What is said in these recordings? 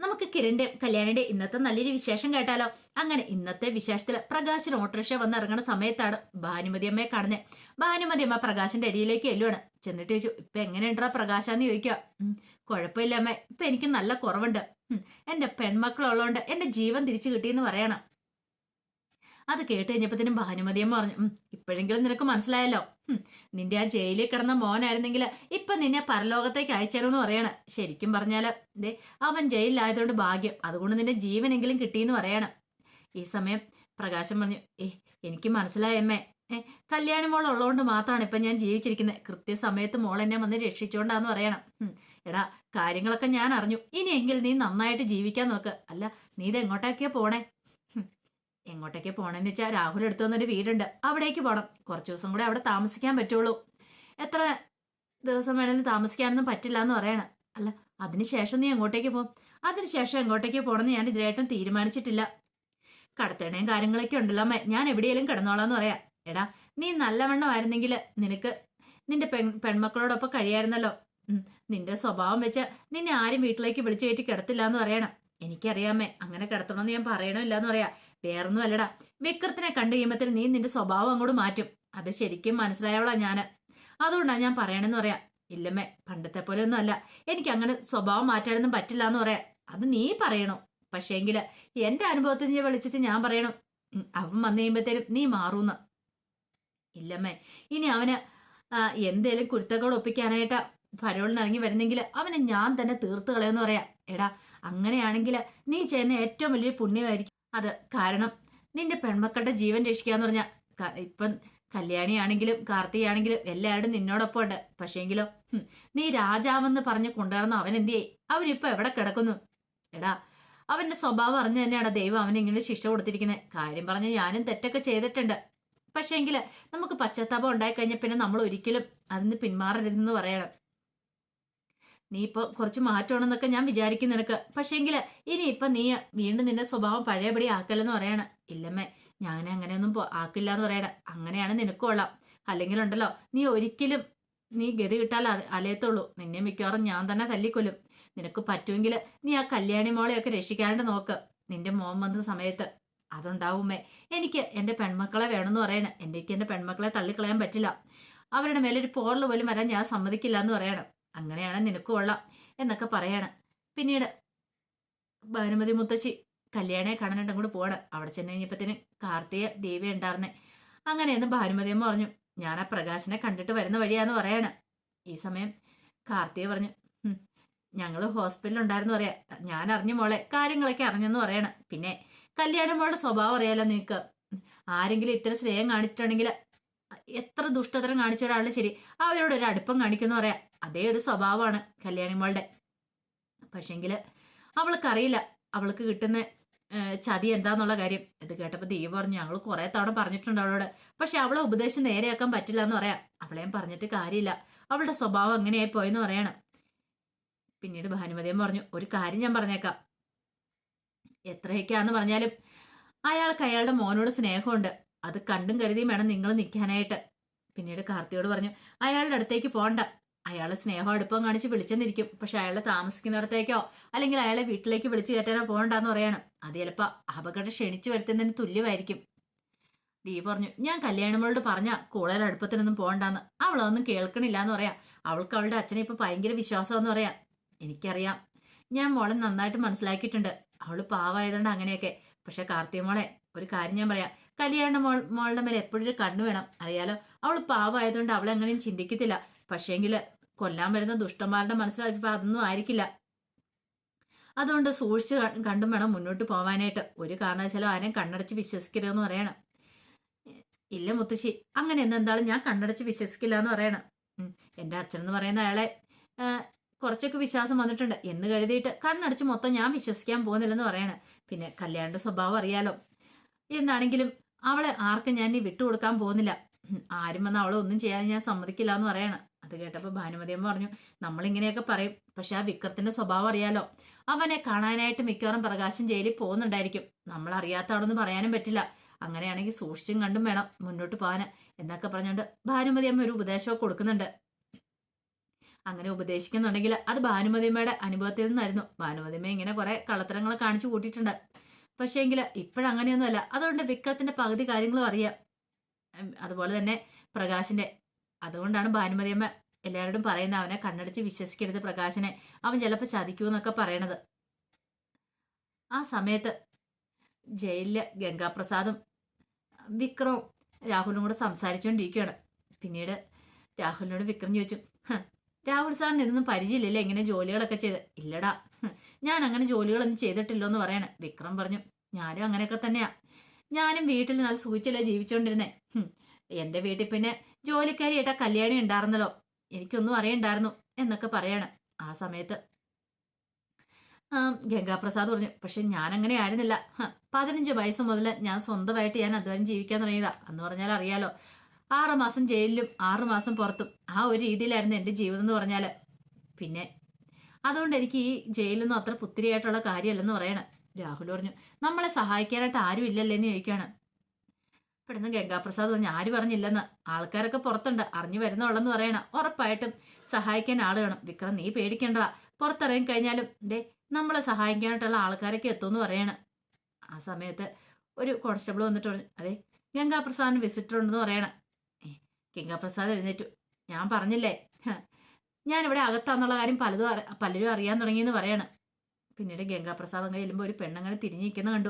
നമുക്ക് കിരണിന്റെ കല്യാണിന്റെ ഇന്നത്തെ നല്ലൊരു വിശേഷം കേട്ടാലോ? അങ്ങനെ ഇന്നത്തെ വിശേഷത്തിൽ പ്രകാശൻ ഓട്ടോറിക്ഷ വന്ന് ഇറങ്ങുന്ന സമയത്താണ് ഭാനുമതി അമ്മയെ കാണുന്നത് ഭാനുമതി അമ്മ പ്രകാശിന്റെ അരിയിലേക്ക് എല്ലുവാണ്. ചെന്നിട്ട് ചോദിച്ചു ഇപ്പൊ എങ്ങനെയുണ്ടാ പ്രകാശാന്ന് ചോദിക്കുക "ഉം, കുഴപ്പമില്ല അമ്മ. ഇപ്പൊ എനിക്ക് നല്ല കുറവുണ്ട്. എന്റെ പെൺമക്കളുള്ളതുകൊണ്ട് എന്റെ ജീവൻ തിരിച്ചു കിട്ടിയെന്ന് പറയണം. അത് കേട്ട് കഴിഞ്ഞപ്പത്തിനും ഭാനുമതിയമ്മ പറഞ്ഞു "ഉം, ഇപ്പോഴെങ്കിലും നിനക്ക് മനസ്സിലായല്ലോ. നിന്റെ ആ ജയിലിൽ കിടന്ന മോനായിരുന്നെങ്കിൽ ഇപ്പൊ നിന്നെ പരലോകത്തേക്ക് അയച്ചേരുമെന്ന് പറയണം. ശരിക്കും പറഞ്ഞാൽ ദേ അവൻ ജയിലിലായതുകൊണ്ട് ഭാഗ്യം. അതുകൊണ്ട് നിന്റെ ജീവനെങ്കിലും കിട്ടിയെന്ന് പറയണം. ഈ സമയം പ്രകാശം പറഞ്ഞു ഏ എനിക്ക് മനസ്സിലായ അമ്മേ. ഏ കല്യാണി മോൾ ഉള്ളതുകൊണ്ട് മാത്രമാണ് ഇപ്പൊ ഞാൻ ജീവിച്ചിരിക്കുന്നത് കൃത്യസമയത്ത് മോൾ എന്നെ വന്ന് രക്ഷിച്ചോണ്ടാന്ന് പറയണം. എടാ കാര്യങ്ങളൊക്കെ ഞാൻ അറിഞ്ഞു. ഇനിയെങ്കിൽ നീ നന്നായിട്ട് ജീവിക്കാൻ നോക്ക്. അല്ല നീ ഇത് എങ്ങോട്ടേക്കാ പോണേ? എങ്ങോട്ടേക്ക് പോണെന്ന് വെച്ചാൽ രാഹുൽ എടുത്തു വന്നൊരു വീടുണ്ട്. അവിടേക്ക് പോകണം കുറച്ച് ദിവസം കൂടെ അവിടെ താമസിക്കാൻ പറ്റുള്ളൂ. എത്ര ദിവസം വേണമെങ്കിലും താമസിക്കാനൊന്നും പറ്റില്ല എന്ന് പറയണം. അല്ല അതിനുശേഷം നീ എങ്ങോട്ടേക്ക് പോകും? അതിനുശേഷം എങ്ങോട്ടേക്ക് പോകണമെന്ന് ഞാൻ ഇതിനായിട്ടും തീരുമാനിച്ചിട്ടില്ല. കടത്തേണയും കാര്യങ്ങളൊക്കെ ഉണ്ടല്ലോ ഞാൻ എവിടെയെങ്കിലും കിടന്നോളാന്ന് പറയാം. എടാ നീ നല്ലവണ്ണമായിരുന്നെങ്കിൽ നിനക്ക് നിന്റെ പെൺ പെൺമക്കളോടൊപ്പം കഴിയായിരുന്നല്ലോ. നിന്റെ സ്വഭാവം വെച്ച് നിന്നെ ആരും വീട്ടിലേക്ക് വിളിച്ചു കയറ്റി കിടത്തില്ല എന്ന് പറയണം എനിക്കറിയാമേ അങ്ങനെ കിടത്തണമെന്ന് ഞാൻ പറയണമില്ല എന്ന് പറയാ. വേറൊന്നും അല്ലടാ. വിക്രത്തിനെ കണ്ടു കഴിയുമ്പത്തിന് നീ നിന്റെ സ്വഭാവം അങ്ങോട്ട് മാറ്റും. അത് ശരിക്കും മനസ്സിലായവളാ ഞാൻ. അതുകൊണ്ടാ ഞാൻ പറയണെന്ന് പറയാം. ഇല്ലമ്മേ പണ്ടത്തെ പോലെ ഒന്നും അല്ല. എനിക്ക് അങ്ങനെ സ്വഭാവം മാറ്റാനൊന്നും പറ്റില്ല എന്ന് പറയാം. അത് നീ പറയണോ. പക്ഷേങ്കിൽ എന്റെ അനുഭവത്തിന് വിളിച്ചിട്ട് ഞാൻ പറയണം. അവൻ വന്നു കഴിയുമ്പത്തേനും നീ മാറൂന്ന്. ഇല്ലമ്മേ ഇനി അവന് എന്തേലും കുരുത്തക്കോട് ഒപ്പിക്കാനായിട്ട് പരോളിന് ഇറങ്ങി വരുന്നെങ്കിൽ അവനെ ഞാൻ തന്നെ തീർത്ത് കളയെന്ന് പറയാം. എടാ അങ്ങനെയാണെങ്കിൽ നീ ചെയ്യുന്ന ഏറ്റവും വലിയ പുണ്യമായിരിക്കും. അത് കാരണം നിന്റെ പെൺമക്കളുടെ ജീവൻ രക്ഷിക്കാന്ന് പറഞ്ഞ ഇപ്പം കല്യാണിയാണെങ്കിലും കാർത്തിയാണെങ്കിലും എല്ലാവരും നിന്നോടൊപ്പം ഉണ്ട് പക്ഷേങ്കിലോ നീ രാജാവെന്ന് പറഞ്ഞ് കൊണ്ടുവരുന്ന അവൻ എന്തിയേ അവനിപ്പോ എവിടെ കിടക്കുന്നു? എടാ അവന്റെ സ്വഭാവം അറിഞ്ഞു തന്നെയാണ് ദൈവം അവന് ഇങ്ങനെ ശിക്ഷ കൊടുത്തിരിക്കുന്നത് കാര്യം പറഞ്ഞ് ഞാനും തെറ്റൊക്കെ ചെയ്തിട്ടുണ്ട്. പക്ഷേങ്കിൽ നമുക്ക് പശ്ചാത്താപം ഉണ്ടായി കഴിഞ്ഞ പിന്നെ നമ്മൾ ഒരിക്കലും അതിന് പിന്മാറരുതെന്ന് പറയണം. നീ ഇപ്പൊ കുറച്ച് മാറ്റമാണെന്നൊക്കെ ഞാൻ വിചാരിക്കും നിനക്ക്. പക്ഷേങ്കിൽ ഇനി ഇപ്പൊ നീ വീണ്ടും നിന്റെ സ്വഭാവം പഴയപടി ആക്കല്ലെന്ന് പറയണ. ഇല്ലമ്മേ ഞാൻ അങ്ങനെയൊന്നും ആക്കില്ല എന്ന് പറയണ. അങ്ങനെയാണ് നിനക്ക് അല്ലെങ്കിൽ ഉണ്ടല്ലോ നീ ഒരിക്കലും നീ ഗതി കിട്ടാൽ അല- അലയത്തുള്ളൂ. നിന്നെ മിക്കവാറും ഞാൻ തന്നെ തല്ലിക്കൊല്ലും. നിനക്ക് പറ്റുമെങ്കിൽ നീ ആ കല്യാണി മോളെയൊക്കെ രക്ഷിക്കാണ്ട് നോക്ക്. നിന്റെ മോൻ വന്ന സമയത്ത് അതുണ്ടാവുമേ. എനിക്ക് എന്റെ പെൺമക്കളെ വേണമെന്ന് പറയണം. എനിക്ക് എന്റെ പെൺമക്കളെ തള്ളിക്കളയാൻ പറ്റില്ല. അവരുടെ മേലൊരു പോറൽ പോലും വരാൻ ഞാൻ സമ്മതിക്കില്ല എന്ന് പറയണം. അങ്ങനെയാണ് നിനക്ക് കൊള്ളാം എന്നൊക്കെ പറയാണ്. പിന്നീട് ഭാനുമതി മുത്തശ്ശി കല്യാണിയെ കാണാനായിട്ട് അങ്ങോട്ട് പോവാണ്. അവിടെ ചെന്ന് കഴിഞ്ഞപ്പത്തിന് കാർത്തിക ദേവി ഉണ്ടായിരുന്നേ അങ്ങനെയെന്ന് ഭാനുമതി പറഞ്ഞു ഞാൻ ആ പ്രകാശനെ കണ്ടിട്ട് വരുന്ന വഴിയാന്ന് പറയാണ്. ഈ സമയം കാർത്തിക പറഞ്ഞു ഞങ്ങൾ ഹോസ്പിറ്റലിൽ ഉണ്ടായിരുന്നു പറയാ. ഞാൻ അറിഞ്ഞു മോളെ കാര്യങ്ങളൊക്കെ അറിഞ്ഞെന്ന് പറയണം. പിന്നെ കല്യാണം മോളുടെ സ്വഭാവം അറിയാലോ നിനക്ക്? ആരെങ്കിലും ഇത്ര സ്നേഹം കാണിച്ചിട്ടുണ്ടെങ്കിൽ എത്ര ദുഷ്ടതരം കാണിച്ച ഒരാളും ശരി. അവരോട് ഒരു അടുപ്പം കാണിക്കുന്ന പറയാം അതേ ഒരു സ്വഭാവമാണ് കല്യാണിമോളുടെ പക്ഷെങ്കിൽ അവൾക്കറിയില്ല അവൾക്ക് കിട്ടുന്ന ചതി എന്താന്നുള്ള കാര്യം. ഇത് കേട്ടപ്പോൾ ദീപ പറഞ്ഞു ഞങ്ങൾ കുറെ തവണ പറഞ്ഞിട്ടുണ്ട് അവളോട്. പക്ഷെ അവളെ ഉപദേശം നേരെയാക്കാൻ പറ്റില്ല എന്ന് പറയാം അവളെയും പറഞ്ഞിട്ട് കാര്യമില്ല. അവളുടെ സ്വഭാവം അങ്ങനെയായി പോയെന്ന് പറയണം. പിന്നീട് ഭാനുമതിയും പറഞ്ഞു ഒരു കാര്യം ഞാൻ പറഞ്ഞേക്കാം. എത്രയൊക്കെയാന്ന് പറഞ്ഞാലും അയാൾക്ക് അയാളുടെ മോനോട് സ്നേഹമുണ്ട്. അത് കണ്ടും കരുതിയും വേണം നിങ്ങൾ നിൽക്കാനായിട്ട് പിന്നീട് കാർത്തിയോട് പറഞ്ഞു അയാളുടെ അടുത്തേക്ക് പോണ്ട. അയാളെ സ്നേഹം അടുപ്പം കാണിച്ച് വിളിച്ചെന്നിരിക്കും. പക്ഷെ അയാളെ താമസിക്കുന്നിടത്തേക്കോ അല്ലെങ്കിൽ അയാളെ വീട്ടിലേക്ക് വിളിച്ചു കയറ്റാനോ പോകണ്ടെന്ന് പറയണം. അത് ചിലപ്പോൾ അപകടം ക്ഷണിച്ചു വരുത്തുന്നതിന് തുല്യമായിരിക്കും. ദീ പറഞ്ഞു ഞാൻ കല്യാണമോളോട് പറഞ്ഞ കൂടുതൽ അടുപ്പത്തിനൊന്നും പോകണ്ടെന്ന്. അവളൊന്നും കേൾക്കണില്ല എന്ന് പറയാം. അവൾക്ക് അവളുടെ അച്ഛനെ ഇപ്പൊ ഭയങ്കര വിശ്വാസമെന്ന് പറയാം. എനിക്കറിയാം. ഞാൻ മോളെ നന്നായിട്ട് മനസ്സിലാക്കിയിട്ടുണ്ട്. അവൾ പാവായതുകൊണ്ട് അങ്ങനെയൊക്കെ. പക്ഷെ കാർത്തിക മോളെ ഒരു കാര്യം ഞാൻ പറയാം. കല്യാണ മോൾ മോളുടെ മേലെ എപ്പോഴും കണ്ണു വേണം. അറിയാലോ? അവൾ പാവായതുകൊണ്ട് അവളെ അങ്ങനെയും ചിന്തിക്കത്തില്ല. പക്ഷേങ്കിൽ കൊല്ലാൻ വരുന്ന ദുഷ്ടന്മാരുടെ മനസ്സിലാക്കിയപ്പോ അതൊന്നും ആയിരിക്കില്ല. അതുകൊണ്ട് സൂക്ഷിച്ച് കണ്ടും വേണം മുന്നോട്ട് പോവാനായിട്ട്. ഒരു കാരണവശാലും ആരെയും കണ്ണടച്ച് വിശ്വസിക്കരുതെന്ന് പറയണം. ഇല്ല മുത്തശ്ശി അങ്ങനെ എന്തെന്താളും ഞാൻ കണ്ണടച്ച് വിശ്വസിക്കില്ല എന്ന് പറയണം എന്റെ അച്ഛൻ എന്ന് പറയുന്ന അയാളെ കുറച്ചൊക്കെ വിശ്വാസം വന്നിട്ടുണ്ട്. എന്ന് കരുതിയിട്ട് കണ്ണടച്ച് മൊത്തം ഞാൻ വിശ്വസിക്കാൻ പോകുന്നില്ലെന്ന് പറയണം. പിന്നെ കല്യാണിന്റെ സ്വഭാവം അറിയാലോ. എന്താണെങ്കിലും അവളെ ആർക്കും ഞാൻ ഇനി വിട്ടുകൊടുക്കാൻ പോകുന്നില്ല. ആരും വന്ന് അവളെ ഒന്നും ചെയ്യാൻ ഞാൻ സമ്മതിക്കില്ല എന്ന് പറയാണ്. അത് കേട്ടപ്പോൾ ഭാനുമതി അമ്മ പറഞ്ഞു നമ്മളിങ്ങനെയൊക്കെ പറയും. പക്ഷെ ആ വിക്രത്തിന്റെ സ്വഭാവം അറിയാലോ. അവനെ കാണാനായിട്ട് മിക്കവാറും പ്രകാശം ജയിലിൽ പോകുന്നുണ്ടായിരിക്കും. നമ്മൾ അറിയാത്തതാണെന്ന് പറയാനും പറ്റില്ല. അങ്ങനെയാണെങ്കിൽ സൂക്ഷിച്ചും കണ്ടും വേണം മുന്നോട്ട് പോകാൻ എന്നൊക്കെ പറഞ്ഞുകൊണ്ട് ഭാനുമതി അമ്മ ഒരു ഉപദേശമൊക്കെ കൊടുക്കുന്നുണ്ട്. അങ്ങനെ ഉപദേശിക്കുന്നുണ്ടെങ്കിൽ അത് ഭാനുമതിയമ്മയുടെ അനുഭവത്തിൽ നിന്നായിരുന്നു. ഭാനുമതിയമ്മ ഇങ്ങനെ കുറെ കള്ളത്തരങ്ങൾ കാണിച്ചു കൂട്ടിയിട്ടുണ്ട്. പക്ഷേ എങ്കിൽ ഇപ്പോഴങ്ങനെയൊന്നുമല്ല. അതുകൊണ്ട് വിക്രത്തിന്റെ പകുതി കാര്യങ്ങളും അറിയാം. അതുപോലെ തന്നെ പ്രകാശിന്റെ. അതുകൊണ്ടാണ് ഭാനുമതിയമ്മ എല്ലാവരോടും പറയുന്ന അവനെ കണ്ണടിച്ച് വിശ്വസിക്കരുത് പ്രകാശനെ. അവൻ ചിലപ്പോൾ ചതിക്കൂന്നൊക്കെ പറയണത്. ആ സമയത്ത് ജയിലിൽ ഗംഗാപ്രസാദും വിക്രവും രാഹുലും കൂടെ സംസാരിച്ചുകൊണ്ടിരിക്കുകയാണ് പിന്നീട് രാഹുലിനോട് വിക്രം ചോദിച്ചു രാഹുൽ സാറിന് ഇതൊന്നും പരിചയമില്ലല്ലേ? ഇങ്ങനെ ജോലികളൊക്കെ ചെയ്ത്. ഇല്ലടാ ഞാൻ അങ്ങനെ ജോലികളൊന്നും ചെയ്തിട്ടില്ല എന്ന് പറയണേ. വിക്രം പറഞ്ഞു ഞാനും അങ്ങനെയൊക്കെ തന്നെയാ. ഞാനും വീട്ടിൽ നല്ല സൂചിച്ചല്ലേ ജീവിച്ചുകൊണ്ടിരുന്നേ എന്റെ വീട്ടിൽ പിന്നെ ജോലിക്കാരിയായിട്ടാ കല്യാണി ഉണ്ടായിരുന്നല്ലോ. എനിക്കൊന്നും അറിയണ്ടായിരുന്നു എന്നൊക്കെ പറയാണ് ആ സമയത്ത്. ഗംഗാപ്രസാദ് പറഞ്ഞു പക്ഷെ ഞാൻ അങ്ങനെ ആയിരുന്നില്ല പതിനഞ്ച് വയസ്സ് മുതൽ ഞാൻ സ്വന്തമായിട്ട് ഞാൻ അധ്വാനം ജീവിക്കാൻ തുടങ്ങിയതാ. എന്ന് പറഞ്ഞാൽ അറിയാലോ ആറുമാസം ജയിലിലും ആറുമാസം പുറത്തും ആ ഒരു രീതിയിലായിരുന്നു എന്റെ ജീവിതം എന്ന് പറഞ്ഞാൽ പിന്നെ അതുകൊണ്ട് എനിക്ക് ഈ ജയിലൊന്നും അത്ര പുത്തിരിയായിട്ടുള്ള കാര്യമല്ലെന്ന് പറയണം. രാഹുൽ പറഞ്ഞു നമ്മളെ സഹായിക്കാനായിട്ട് ആരും ഇല്ലല്ലേ? എന്ന് ചോദിക്കുകയാണ്. പെട്ടെന്ന് ഗംഗാപ്രസാദ് പറഞ്ഞു ആര് പറഞ്ഞില്ലെന്ന്? ആൾക്കാരൊക്കെ പുറത്തുണ്ട് അറിഞ്ഞു വരുന്നുള്ളെന്ന് പറയണം. ഉറപ്പായിട്ടും സഹായിക്കാൻ ആൾ വേണം. വിക്രം നീ പേടിക്കണ്ട. പുറത്തിറങ്ങി കഴിഞ്ഞാലും ദേ നമ്മളെ സഹായിക്കാനായിട്ടുള്ള ആൾക്കാരൊക്കെ എത്തുമെന്ന് പറയണം. ആ സമയത്ത് ഒരു കോൺസ്റ്റബിൾ വന്നിട്ട് പറഞ്ഞു അതെ ഗംഗാപ്രസാദിന് വിസിറ്റർ ഉണ്ടെന്ന് പറയണം ഗംഗാപ്രസാദ് എഴുന്നേറ്റു. ഞാൻ പറഞ്ഞില്ലേ ഞാനിവിടെ അകത്താന്നുള്ള കാര്യം പലതും അറി- പലരും അറിയാൻ തുടങ്ങിയെന്ന് പറയാണ്. പിന്നീട് ഗംഗാപ്രസാദ് അങ്ങനെ ചെല്ലുമ്പോൾ ഒരു പെണ്ണങ്ങനെ തിരിഞ്ഞു നിൽക്കുന്ന കണ്ടു.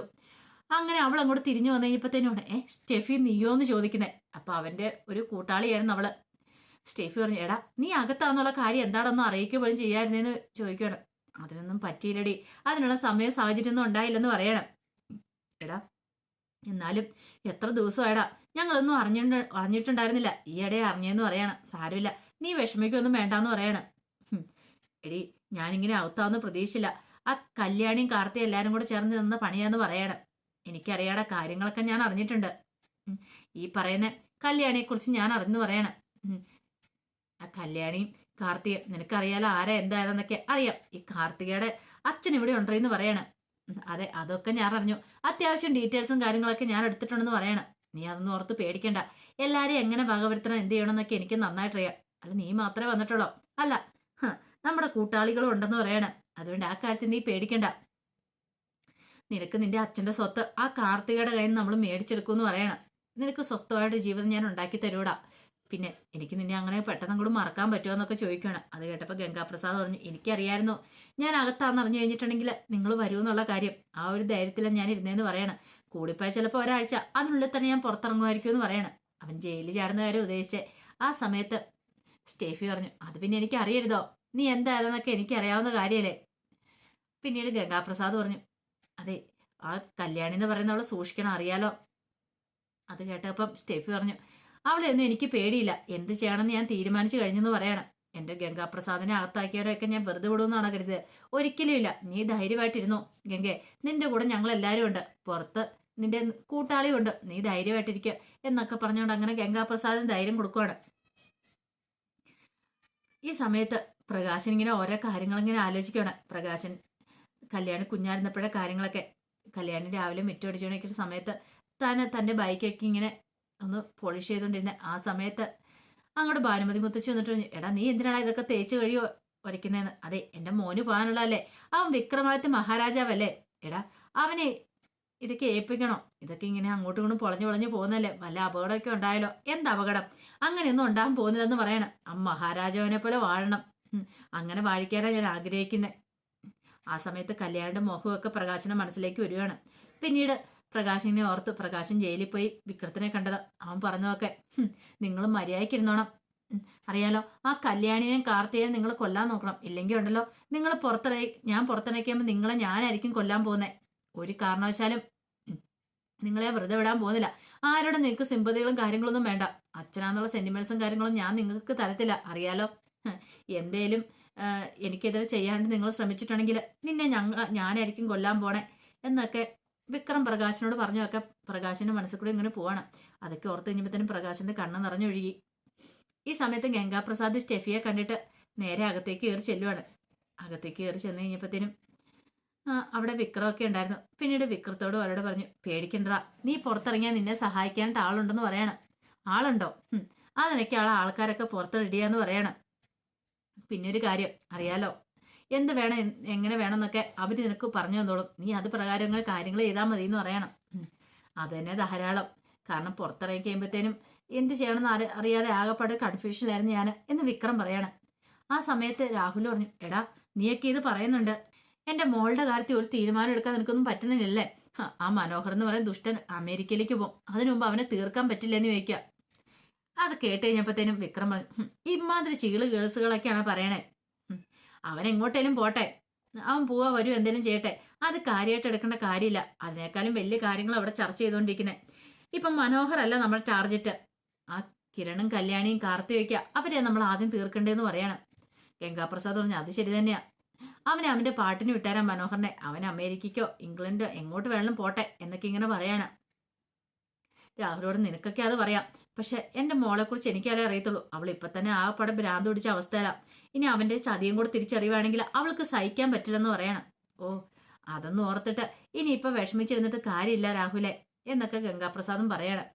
അങ്ങനെ അവൾ അങ്ങോട്ട് തിരിഞ്ഞു വന്നു കഴിഞ്ഞപ്പോഴത്തേനും ഏ സ്റ്റെഫി നീയോ എന്ന് ചോദിക്കുന്നത് അപ്പൊ അവന്റെ ഒരു കൂട്ടാളിയായിരുന്നു അവൾ. സ്റ്റെഫി പറഞ്ഞു എടാ നീ അകത്താന്നുള്ള കാര്യം എന്താണെന്ന് അറിയിക്കുമ്പോഴും ചെയ്യാമായിരുന്നേന്ന് ചോദിക്കുകയാണ് അതിനൊന്നും പറ്റിയില്ലടി. അതിനുള്ള സമയം സാഹചര്യം ഒന്നും ഉണ്ടായില്ലെന്ന് പറയണം. എടാ എന്നാലും എത്ര ദിവസമായടാ? ഞങ്ങളൊന്നും അറിഞ്ഞിട്ട് അറിഞ്ഞിട്ടുണ്ടായിരുന്നില്ല. ഈ ഇടയെ അറിഞ്ഞെന്ന് പറയണം. സാരമില്ല. നീ വിഷമിക്കൊന്നും വേണ്ടാന്ന് പറയണം. എടി ഞാനിങ്ങനെ ഔത്താന്ന് പ്രതീക്ഷിച്ചില്ല ആ കല്യാണിയും കാർത്തി എല്ലാരും കൂടെ ചേർന്ന് നിന്ന പണിയാന്ന് പറയണം. എനിക്കറിയാടെ കാര്യങ്ങളൊക്കെ ഞാൻ അറിഞ്ഞിട്ടുണ്ട്. ഈ പറയുന്ന കല്യാണിയെ കുറിച്ച് ഞാൻ അറിഞ്ഞു പറയണം. ആ കല്യാണിയും കാർത്തിക നിനക്കറിയാലോ ആരാ എന്തായതെന്നൊക്കെ അറിയാം. ഈ കാർത്തികയുടെ അച്ഛൻ ഇവിടെ ഉണ്ടെന്ന് പറയണം. അതെ അതൊക്കെ ഞാൻ അറിഞ്ഞു. അത്യാവശ്യം ഡീറ്റെയിൽസും കാര്യങ്ങളൊക്കെ ഞാൻ എടുത്തിട്ടുണ്ടെന്ന് പറയണം. നീ അതൊന്നും ഓർത്ത് പേടിക്കണ്ട. എല്ലാരെയും എങ്ങനെ വകവരുത്തണം എന്ത് ചെയ്യണമെന്നൊക്കെ എനിക്ക് നന്നായിട്ട് അറിയാം അല്ല നീ മാത്രമേ വന്നിട്ടുള്ളൂ? അല്ല നമ്മുടെ കൂട്ടാളികളും ഉണ്ടെന്ന് പറയണം. അതുകൊണ്ട് ആ കാര്യത്തിൽ നീ പേടിക്കണ്ട. നിനക്ക് നിന്റെ അച്ഛന്റെ സ്വത്ത് ആ കാർത്തികയുടെ കയ്യിൽ നമ്മൾ മേടിച്ചെടുക്കുമെന്ന് പറയണം. നിനക്ക് സ്വസ്ഥമായിട്ട് ജീവിതം ഞാൻ ഉണ്ടാക്കി തരൂടാ. പിന്നെ എനിക്ക് നിന്നെ അങ്ങനെ പെട്ടെന്ന് അങ്ങോട്ട് മറക്കാൻ പറ്റുമോ എന്നൊക്കെ ചോദിക്കുകയാണ്. അത് കേട്ടപ്പോൾ ഗംഗാപ്രസാദ് പറഞ്ഞു എനിക്കറിയായിരുന്നു. ഞാൻ അകത്താന്ന് അറിഞ്ഞു കഴിഞ്ഞിട്ടുണ്ടെങ്കിൽ നിങ്ങൾ വരൂ എന്നുള്ള കാര്യം. ആ ഒരു ധൈര്യത്തിലാണ് ഞാൻ ഇരുന്നേന്ന് പറയണം. കൂടിപ്പോയ ചിലപ്പോൾ ഒരാഴ്ച അതിനുള്ളിൽ തന്നെ ഞാൻ പുറത്തിറങ്ങുമായിരിക്കും എന്ന് പറയണം. അവൻ ജയിലിൽ ചാടുന്ന കാര്യം ഉദ്ദേശിച്ച് ആ സമയത്ത് സ്റ്റേഫി പറഞ്ഞു അത് പിന്നെ എനിക്ക് അറിയരുതോ നീ എന്തായതെന്നൊക്കെ എനിക്കറിയാവുന്ന കാര്യമല്ലേ പിന്നീട് ഗംഗാപ്രസാദ് പറഞ്ഞു അതെ ആ കല്യാണി എന്ന് പറയുന്ന പറയുന്നവളെ സൂക്ഷിക്കണം അറിയാലോ. അത് കേട്ടപ്പം സ്റ്റെഫി പറഞ്ഞു അവളെ ഒന്നും എനിക്ക് പേടിയില്ല. എന്ത് ചെയ്യണമെന്ന് ഞാൻ തീരുമാനിച്ചു കഴിഞ്ഞെന്ന് പറയണം. എന്റെ ഗംഗാപ്രസാദിനെ അകത്താക്കിയവരെയൊക്കെ ഞാൻ വെറുതെ വിടുമെന്നാണ് കരുതുന്നത് ഒരിക്കലും ഇല്ല. നീ ധൈര്യമായിട്ടിരുന്നു? ഗംഗെ നിന്റെ കൂടെ ഞങ്ങൾ എല്ലാവരും ഉണ്ട്. പുറത്ത് നിന്റെ കൂട്ടാളിയും ഉണ്ട് നീ ധൈര്യമായിട്ടിരിക്കുക എന്നൊക്കെ പറഞ്ഞുകൊണ്ട് അങ്ങനെ ഗംഗാപ്രസാദിന് ധൈര്യം കൊടുക്കുവാണ്. ഈ സമയത്ത് പ്രകാശൻ ഇങ്ങനെ ഓരോ കാര്യങ്ങൾ ഇങ്ങനെ ആലോചിക്കുകയാണ് പ്രകാശൻ കല്യാണി കുഞ്ഞായിരുന്നപ്പോഴേ കാര്യങ്ങളൊക്കെ കല്യാണി രാവിലെ മിറ്റടിച്ചുകൊണ്ടിരിക്കുന്ന സമയത്ത് താൻ തന്റെ ബൈക്കൊക്കെ ഇങ്ങനെ ഒന്ന് പോളിഷ് ചെയ്തുകൊണ്ടിരുന്ന ആ സമയത്ത് അങ്ങോട്ട് ഭാനുമതി മുത്തച്ഛി വന്നിട്ട് പറഞ്ഞു, എടാ നീ എന്തിനാണ് ഇതൊക്കെ തേച്ച് കഴിയോ വരയ്ക്കുന്നതെന്ന് അതെ എന്റെ മോന് പോകാനുള്ളതല്ലേ. അവൻ വിക്രമാദിത്യ മഹാരാജാവല്ലേ. എടാ അവനെ ഇതൊക്കെ ഏൽപ്പിക്കണോ. ഇതൊക്കെ ഇങ്ങനെ അങ്ങോട്ടും ഇങ്ങോട്ടും പൊളഞ്ഞു പൊളഞ്ഞു പോകുന്നല്ലേ? വല്ല അപകടമൊക്കെ ഉണ്ടായാലോ? എന്ത് അപകടം? അങ്ങനെയൊന്നും ഉണ്ടാകാൻ പോകുന്നില്ലെന്ന് പറയണം. ആ മഹാരാജാവിനെ പോലെ വാഴണം. അങ്ങനെ വാഴിക്കാനാണ് ഞാൻ ആഗ്രഹിക്കുന്നത് ആ സമയത്ത് കല്യാണിന്റെ മോഹമൊക്കെ പ്രകാശന മനസ്സിലേക്ക് വരികയാണ് പിന്നീട് പ്രകാശിനെ ഓർത്ത് പ്രകാശൻ ജയിലിൽ പോയി വിക്രത്തിനെ കണ്ടത്. അവൻ പറഞ്ഞതൊക്കെ നിങ്ങൾ മര്യാദയ്ക്ക് ഇരുന്നോണം അറിയാലോ ആ കല്യാണിനെയും കാർത്തിയെയും നിങ്ങൾ കൊല്ലാൻ നോക്കണം. ഇല്ലെങ്കിൽ ഉണ്ടല്ലോ നിങ്ങൾ പുറത്തിറങ്ങി ഞാൻ പുറത്തിറക്കിയാകുമ്പോൾ നിങ്ങളെ ഞാനായിരിക്കും കൊല്ലാൻ പോകുന്നത് ഒരു കാരണവശാലും നിങ്ങളെ വെറുതെ വിടാൻ പോകുന്നില്ല. ആരോടും നിങ്ങൾക്ക് സിമ്പതികളും കാര്യങ്ങളൊന്നും വേണ്ട. അച്ഛനാന്നുള്ള സെന്റിമെന്റ്സും കാര്യങ്ങളും ഞാൻ നിങ്ങൾക്ക് തരത്തില്ല. അറിയാലോ? എന്തേലും എനിക്കെതിരെ ചെയ്യാണ്ട് നിങ്ങൾ ശ്രമിച്ചിട്ടുണ്ടെങ്കിൽ നിന്നെ ഞങ്ങൾ ഞാനായിരിക്കും കൊല്ലാൻ പോണേ എന്നൊക്കെ വിക്രം പ്രകാശിനോട് പറഞ്ഞൊക്കെ പ്രകാശിന്റെ മനസ്സിൽ കൂടെ ഇങ്ങനെ പോവാണ്. അതൊക്കെ ഓർത്ത് കഴിഞ്ഞപ്പോഴത്തേനും പ്രകാശിന്റെ കണ്ണ് നിറഞ്ഞൊഴുകി. ഈ സമയത്ത് ഗംഗാപ്രസാദ് സ്റ്റെഫിയെ കണ്ടിട്ട് നേരെ അകത്തേക്ക് കയറി ചെല്ലുവാണ്. അകത്തേക്ക് കയറി ചെന്ന് കഴിഞ്ഞപ്പോഴത്തേനും അവിടെ വിക്രമൊക്കെ ഉണ്ടായിരുന്നു. പിന്നീട് വിക്രത്തോട് അവരോട് പറഞ്ഞു പേടിക്കണ്ട. നീ പുറത്തിറങ്ങിയാൽ നിന്നെ സഹായിക്കാനായിട്ട് ആളുണ്ടെന്ന് പറയണം. ആളുണ്ടോ? ഉം. അതിനൊക്കെ ആളെ ആൾക്കാരൊക്കെ പുറത്ത് റെഡിയാന്ന് പറയണം. പിന്നെ ഒരു കാര്യം. അറിയാലോ. എന്ത് വേണം എങ്ങനെ വേണം എന്നൊക്കെ അവർ നിനക്ക് പറഞ്ഞു തന്നോളും. നീ അത് പ്രകാരങ്ങൾ കാര്യങ്ങൾ ചെയ്താൽ മതി എന്ന് പറയണം. അത് തന്നെ ധാരാളം. കാരണം പുറത്തിറങ്ങി കഴിയുമ്പോഴത്തേനും എന്ത് ചെയ്യണമെന്ന് അറി അറിയാതെ ആകെപ്പാട് കൺഫ്യൂഷനിലായിരുന്നു ഞാൻ എന്ന് വിക്രം പറയണം. ആ സമയത്ത് രാഹുൽ പറഞ്ഞു എടാ നീയൊക്കെ ഇത് പറയുന്നുണ്ട്. എന്റെ മോളുടെ കാര്യത്തിൽ ഒരു തീരുമാനം എടുക്കാൻ നിനക്കൊന്നും പറ്റുന്നില്ലല്ലേ? ആ മനോഹർ എന്ന് പറയുന്ന ദുഷ്ടൻ അമേരിക്കയിലേക്ക് പോകും. അതിനു മുമ്പ് അവനെ തീർക്കാൻ പറ്റില്ലെന്ന് ചോദിക്കുക അത് കേട്ട് കഴിഞ്ഞപ്പോഴത്തേനും വിക്രം പറഞ്ഞു "ഹും, ഇമാതിരി ചീൾ ഗേൾസുകളൊക്കെയാണ് പറയണേ. അവൻ എങ്ങോട്ടേലും പോട്ടെ. അവൻ പോവാ വരും എന്തേലും ചെയ്യട്ടെ. അത് കാര്യമായിട്ട് എടുക്കേണ്ട കാര്യമില്ല. അതിനേക്കാളും വലിയ കാര്യങ്ങൾ അവിടെ ചർച്ച ചെയ്തുകൊണ്ടിരിക്കുന്നത് ഇപ്പം അല്ല നമ്മുടെ ടാർജറ്റ്. ആ കിരണും കല്യാണിയും കാർത്തികയ്ക്ക അവരെ നമ്മൾ ആദ്യം തീർക്കണ്ടേന്ന് പറയണം. ഗംഗാപ്രസാദ് പറഞ്ഞു അത് ശരി തന്നെയാ. അവനെ അവന്റെ പാട്ടിന് വിട്ടാരാ മനോഹറിനെ അവൻ അമേരിക്കയ്ക്കോ ഇംഗ്ലണ്ടോ എങ്ങോട്ട് വേണമെങ്കിലും പോട്ടെ എന്നൊക്കെ ഇങ്ങനെ പറയാണ്. രാഹുലോട് നിനക്കൊക്കെ അത് പറയാം. പക്ഷെ എന്റെ മോളെക്കുറിച്ച് എനിക്കതേ അറിയത്തുള്ളൂ. അവൾ ഇപ്പം തന്നെ ആ പടം ഭ്രാന്ത് പിടിച്ച അവസ്ഥയിലാണ് ഇനി അവന്റെ ചതിയും കൂടെ തിരിച്ചറിയുവാണെങ്കിൽ അവൾക്ക് സഹിക്കാൻ പറ്റില്ലെന്ന് പറയണം. ഓ അതൊന്നും ഓർത്തിട്ട് ഇനി ഇപ്പം വിഷമിച്ചിരുന്നിട്ട് കാര്യമില്ല രാഹുലെ എന്നൊക്കെ ഗംഗാപ്രസാദും പറയണം.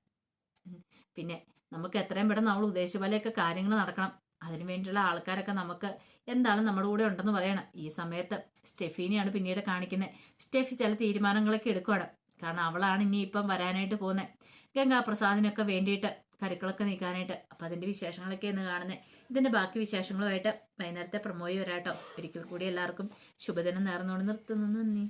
പിന്നെ നമുക്ക് എത്രയും പെട്ടെന്ന് അവൾ ഉദ്ദേശിച്ച പോലെയൊക്കെ കാര്യങ്ങൾ നടക്കണം. അതിനു വേണ്ടിയുള്ള ആൾക്കാരൊക്കെ നമുക്ക് എന്താണ് നമ്മുടെ കൂടെ ഉണ്ടെന്ന് പറയണം. ഈ സമയത്ത് സ്റ്റെഫീനെയാണ് പിന്നീട് കാണിക്കുന്നത് സ്റ്റെഫി ചില തീരുമാനങ്ങളൊക്കെ എടുക്കുകയാണ് കാരണം അവളാണ് ഇനി ഇപ്പം വരാനായിട്ട് പോകുന്നത് ഗംഗാപ്രസാദിനൊക്കെ വേണ്ടിയിട്ട് കരുക്കളൊക്കെ നീക്കാനായിട്ട്. അപ്പം അതിന്റെ വിശേഷങ്ങളൊക്കെ ഇന്ന് കാണുന്നത് ഇതിന്റെ ബാക്കി വിശേഷങ്ങളുമായിട്ട് വൈകുന്നേരത്തെ പ്രമോയി വരാട്ടോ. ഒരിക്കൽ കൂടി എല്ലാവർക്കും ശുഭദിനം നേർന്നുകൊണ്ട് നിർത്തുന്നു. നന്ദി.